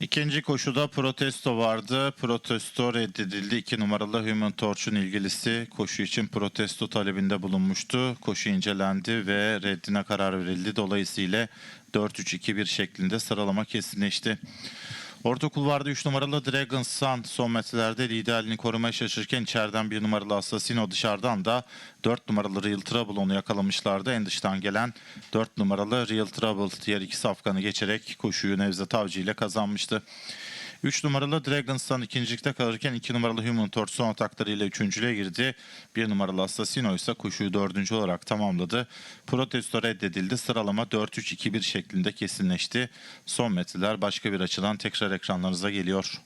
İkinci koşuda protesto vardı. Protesto reddedildi. İki numaralı Human Torch'un ilgilisi koşu için protesto talebinde bulunmuştu. Koşu incelendi ve reddine karar verildi. Dolayısıyla 4-3-2-1 şeklinde sıralama kesinleşti. Orta kulvarda 3 numaralı Dragon Sun son metrelerde liderliğini korumaya çalışırken içeriden 1 numaralı Assassino dışarıdan da 4 numaralı Real Trouble onu yakalamışlardı. En dıştan gelen 4 numaralı Real Trouble diğer iki safkanı geçerek koşuyu Nevzat Avcı ile kazanmıştı. 3 numaralı Dragon Sun ikincilikte kalırken 2 numaralı Human Torch son ataklarıyla üçüncülüğe girdi. 1 numaralı Assassino ise koşuyu dördüncü olarak tamamladı. Protesto reddedildi. Sıralama 4-3-2-1 şeklinde kesinleşti. Son metreler başka bir açıdan tekrar ekranlarınıza geliyor.